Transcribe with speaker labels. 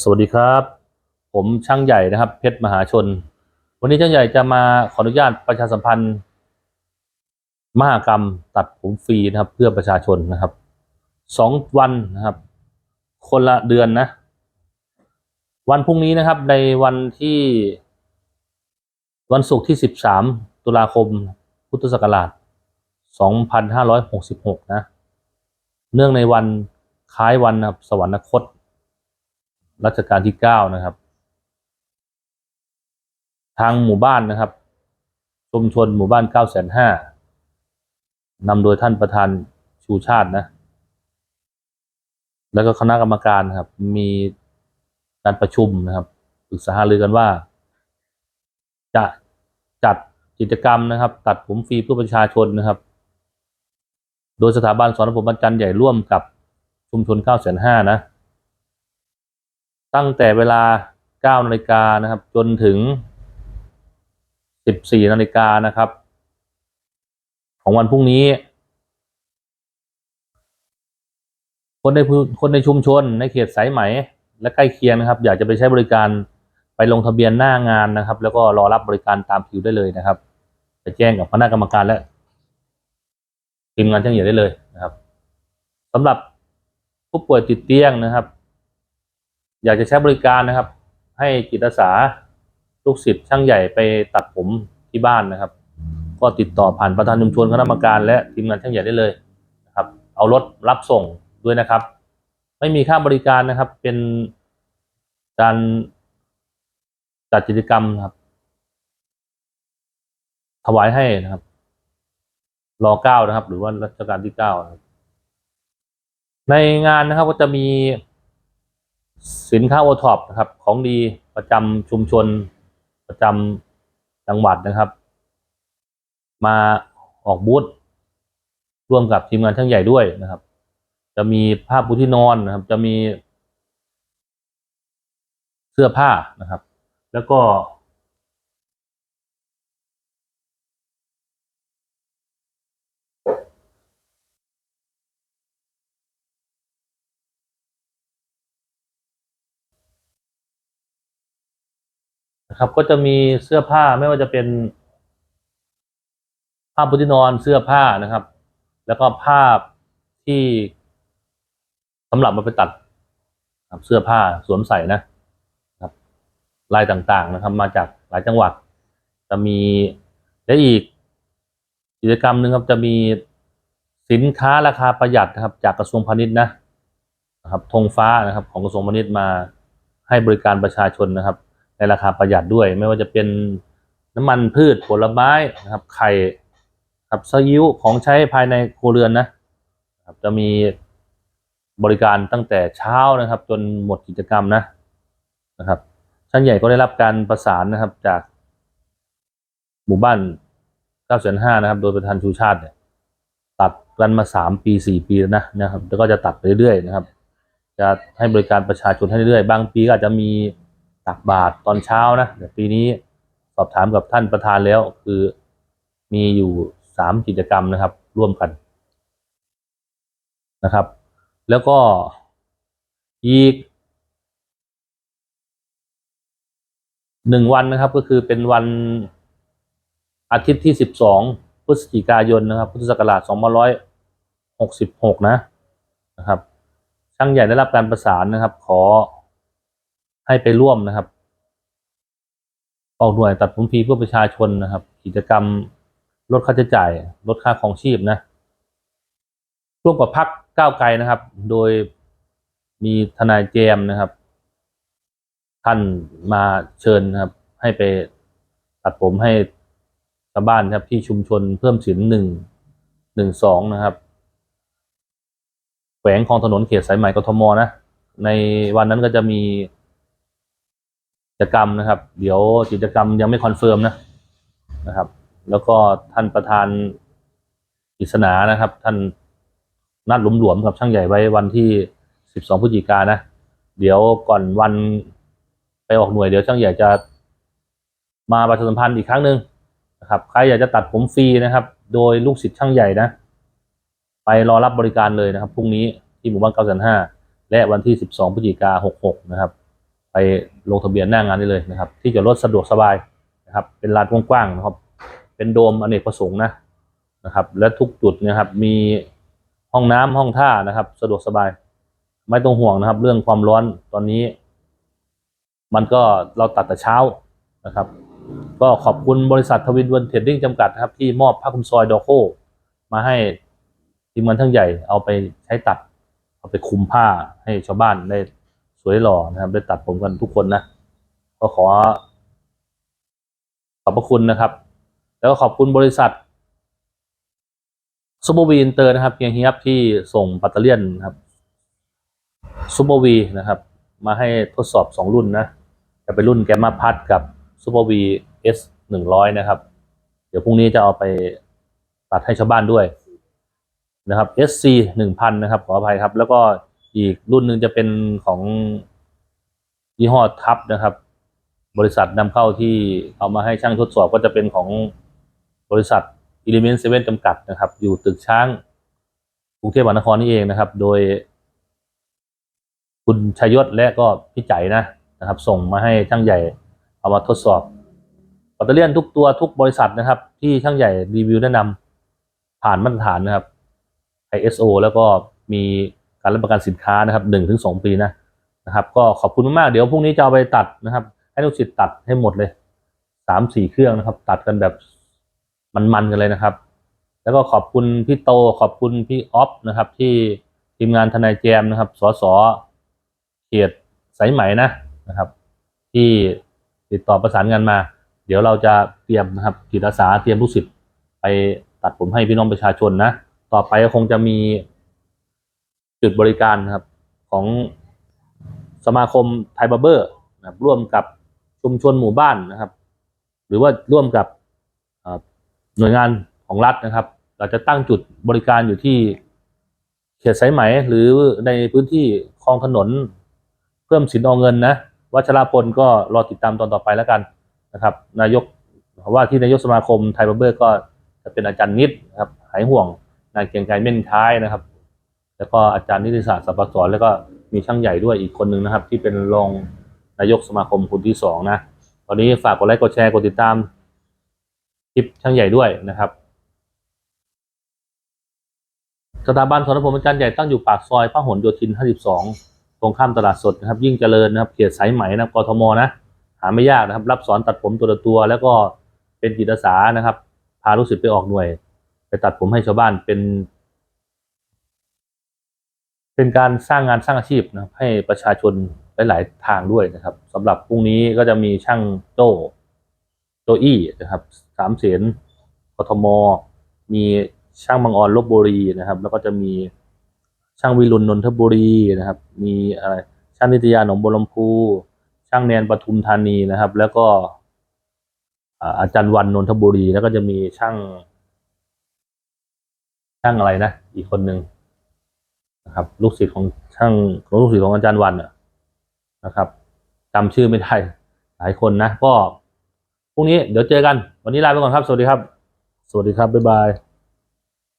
Speaker 1: สวัสดีครับ ผมช่างใหญ่นะครับ เพชรมหาชน วันนี้ช่างใหญ่จะมาขออนุญาตประชาสัมพันธ์มหากรรมตัดผมฟรีนะครับ เพื่อประชาชนนะครับสองวันนะครับ คนละเดือนนะ วันพรุ่งนี้นะครับ ในวันที่ วันศุกร์ที่สิบสามตุลาคม พุทธศักราชสองพันห้าร้อยหกสิบหกนะ เนื่องในวันคล้ายวันนะครับสวรรคต รัชกาลที่เก้านะครับ ทางหมู่บ้านนะครับชุมชนหมู่บ้านเก้าแสนห้านำโดยท่านประธานชูชาตินะ แล้วก็คณะกรรมการครับ มีการประชุมนะครับปรึกษาหารือกันว่า จะจัดกิจกรรมนะครับ ตัดผมฟรีเพื่อประชาชนนะครับ โดยสถาบันสอนผมบรรจันใหญ่ร่วมกับชุมชนเก้าแสนห้านะ ตั้งแต่เวลา 9 นาฬิกานะครับ จนถึง 14 นาฬิกานะครับ ของวันพรุ่งนี้ คนในคนในชุมชนในเขตสายไหม และใกล้เคียงนะครับ อยากจะไปใช้บริการไปลงทะเบียนหน้างานนะครับ แล้วก็รอรับบริการตามคิวได้เลยนะครับ ไปแจ้งกับคณะกรรมการและทีมงานช่างเหยียได้เลยนะครับสำหรับผู้ป่วยติดเตียงนะครับ อยากจะใช้บริการนะครับ ให้จิตอาสาลูกศิษย์ช่างใหญ่ไปตัดผมที่บ้านนะครับ ก็ติดต่อผ่านประธานชุมชนคณะกรรมการและทีมงานช่างใหญ่ได้เลยนะครับ เอารถรับส่งด้วยนะครับ ไม่มีค่าบริการนะครับ เป็นการจัดกิจกรรมครับ ถวายให้นะครับรอเก้านะครับ หรือว่ารัชกาลที่เก้านะในงานนะครับก็จะมี สินค้าโอท็อปนะครับ ของดีประจำชุมชน ประจำจังหวัดนะครับ มาออกบูธร่วมกับทีมงานช่างใหญ่ด้วยนะครับ จะมีผ้าปูที่นอนนะครับ จะมีเสื้อผ้านะครับ แล้วก็ นะครับ ก็จะมีเสื้อผ้าไม่ว่าจะเป็นผ้าปูที่นอนเสื้อผ้านะครับ แล้วก็ผ้าที่สำหรับมาไปตัดเสื้อผ้าสวมใส่นะครับ ลายต่างๆนะครับ มาจากหลายจังหวัด จะมีและอีกกิจกรรมหนึ่งครับจะมีสินค้าราคาประหยัดนะครับ จากกระทรวงพาณิชย์นะนะครับธงฟ้านะครับ ของกระทรวงพาณิชย์มาให้บริการประชาชนนะครับ ในราคาประหยัดด้วย ไม่ว่าจะเป็นน้ำมันพืชผลไม้นะครับ ไข่ครับซีอิ๊วของใช้ภายในครัวเรือนนะครับจะมีบริการตั้งแต่เช้านะครับ จนหมดกิจกรรมนะนะครับช่างใหญ่ก็ได้รับการประสานนะครับจากหมู่บ้าน9ก้าสนห้านะครับ โดยประธานชูชาติเนี่ยตัดกันมาสามปีสี่ปีแล้วนะนะครับ แล้วก็จะตัดไปเรื่อยๆนะครับ จะให้บริการประชาชนให้เรื่อยๆ บางปีก็อาจจะมี ตักบาตรตอนเช้านะเดี๋ยวปีนี้สอบถามกับท่านประธานแล้ว คือมีอยู่สามกิจกรรมนะครับ ร่วมกันนะครับ แล้วก็อีกหนึ่งวันนะครับก็คือเป็นวันอาทิตย์ที่สิบสองพฤศจิกายนนะครับ พุทธศักราชสองพันร้อยหกสิบหกนะนะครับ ช่างใหญ่ได้รับการประสานนะครับ ขอ ให้ไปร่วมนะครับ ออกหน่วยตัดผมฟรีเพื่อประชาชนนะครับ กิจกรรมลดค่าใช้จ่าย ลดค่าของชีพนะร่วมกับพักก้าวไกลนะครับ โดยมีทนายเจมนะครับ ท่านมาเชิญนะครับ ให้ไปตัดผมให้ชาวบ้านครับที่ชุมชนเพิ่มสินหนึ่งหนึ่งสองนะครับแขวงคลองถนนเขตสายใหม่กทมนะ ในวันนั้นก็จะมี จกรรมนะครับ เดี๋ยวกิจกรรมยังไม่คอนเฟิร์มนะนะครับ แล้วก็ท่านประธานกฤษณานะครับ ท่านนัดหลวมๆกับช่างใหญ่ไว้วันที่ 12พฤศจิกายนนะ เดี๋ยวก่อนวันไปออกหน่วยเดี๋ยวช่างใหญ่จะมาประชาสัมพันธ์อีกครั้งหนึ่งนะครับ ใครอยากจะตัดผมฟรีนะครับ โดยลูกศิษย์ช่างใหญ่นะ ไปรอรับบริการเลยนะครับพรุ่งนี้ที่หมู่บ้านเก้าแสนห้าและวันที่ 12พฤศจิกาหกหกนะครับ ไปลงทะเบียนหน้างานได้เลยนะครับ ที่จอดรถสะดวกสบายนะครับ เป็นลานกว้างๆนะครับ เป็นโดมอเนกประสงค์นะนะครับ และทุกจุดนะครับมีห้องน้ำห้องท่านะครับ สะดวกสบาย ไม่ต้องห่วงนะครับ เรื่องความร้อนตอนนี้ มันก็เราตัดแต่เช้านะครับ ก็ขอบคุณบริษัททวินเวิร์เทรดดิ้งจำกัดนะครับ ที่มอบผ้าคลุมซอยดอโคมาให้ทีมงานทั้งใหญ่เอาไปใช้ตัด เอาไปคลุมผ้าให้ชาวบ้านได้ วยหล่อนะครับ ได้ตัดผมกันทุกคนนะ ก็ขอ ขอบพระคุณนะครับ แล้วก็ขอบคุณบริษัทซูเปอร์วีอินเตอร์นะครับเฮียเฮียบที่ส่งปัตเตอร์เลียนครับซูเปอร์วีนะครับ มาให้ทดสอบสองรุ่นนะจะเป็นรุ่นแกมมาพัดกับซูเปอร์วีเอสหนึ่งร้อยนะครับ เดี๋ยวพรุ่งนี้จะเอาไปตัดให้ชาวบ้านด้วยนะครับ SC หนึ่งพันนะครับ ขออภัยครับ แล้วก็ อีกรุ่นหนึ่งจะเป็นของยี่ห้อทับนะครับ บริษัทนำเข้าที่เอามาให้ช่างทดสอบก็จะเป็นของบริษัท Element 7จำกัดนะครับ อยู่ตึกช้างกรุงเทพมหานครนี่เองนะครับ โดย คุณชยศและก็พี่ใจนะนะครับ ส่งมาให้ช่างใหญ่เอามาทดสอบปัตเตอร์เลียนทุกตัวทุกบริษัทนะครับ ที่ช่างใหญ่รีวิวแนะนำผ่านมาตรฐานนะครับ ISO แล้วก็มี การรับประกันสินค้านะครับหนึ่งถึงสองปีนะนะครับ ก็ขอบคุณมากๆเดี๋ยวพรุ่งนี้จะเอาไปตัดนะครับ ให้ลูกศิษย์ตัดให้หมดเลยสามสี่เครื่องนะครับ ตัดกันแบบมันๆกันเลยนะครับ แล้วก็ขอบคุณพี่โตขอบคุณพี่ออฟนะครับ ที่ทีมงานทนายแจมนะครับสสเขตสายไหมนะนะครับ ที่ติดต่อประสานงานมา เดี๋ยวเราจะเตรียมนะครับจิตอาสาเตรียมลูกศิษย์ไปตัดผมให้พี่น้องประชาชนนะ ต่อไปก็คงจะมี จุดบริการนะครับของสมาคมไทยบาร์เบอร์นะครับร่วมกับชุมชนหมู่บ้านนะครับ หรือว่าร่วมกับหน่วยงานของรัฐนะครับ เราจะตั้งจุดบริการอยู่ที่เขตสายไหมหรือในพื้นที่คลองถนน เพิ่มสินอองเงินนะวัชราพลก็รอติดตามตอนต่อไปแล้วกันนะครับ นายกว่าที่นายกสมาคมไทยบาร์เบอร์ก็จะเป็นอาจารย์นิดนะครับหายห่วงนายเกียงไกรเม่นท้ายนะครับ แล้วก็อาจารย์นิติศาสตร์สัพสอนแล้วก็มีช่างใหญ่ด้วยอีกคนหนึ่งนะครับ ที่เป็นรองนายกสมาคมคนที่สองนะตอนนี้ฝากกดไลค์กดแชร์กดติดตามคลิปช่างใหญ่ด้วยนะครับสถาบันสอนผมอาจารย์ใหญ่ตั้งอยู่ปากซอยพหลโยธิน 52 ตรงข้ามตลาดสดนะครับ ยิ่งเจริญนะครับเขตสายไหมนะครับกทมนะ หาไม่ยากนะครับ รับสอนตัดผมตัวตัว แล้วก็เป็นจิตอาสานะครับ พาลูกศิษย์ไปออกหน่วย ไปตัดผมให้ชาวบ้านเป็น เป็นการสร้างงานสร้างอาชีพนะครับให้ประชาชนหลาย ๆ ทางด้วยนะครับสำหรับพรุ่งนี้ก็จะมีช่างโจ้โจอี้นะครับสามเสนกทม มีช่างบางออนลบบุรีนะครับ แล้วก็จะมีช่างวิรุณนนทบุรีนะครับ มีอะไรช่างนิตยาหนองบัวลำพูช่างแนนปทุมธานีนะครับ แล้วก็อาจารย์วันนนทบุรี แล้วก็จะมีช่าง ช่างอะไรนะ อีกคนหนึ่ง นะครับ ลูกศิษย์ของช่างลูกศิษย์ของอาจารย์วันน่ะนะครับจำชื่อไม่ได้หลายคนนะ ก็พรุ่งนี้เดี๋ยวเจอกัน วันนี้ลาไปก่อนครับ สวัสดีครับ สวัสดีครับ บ๊ายบาย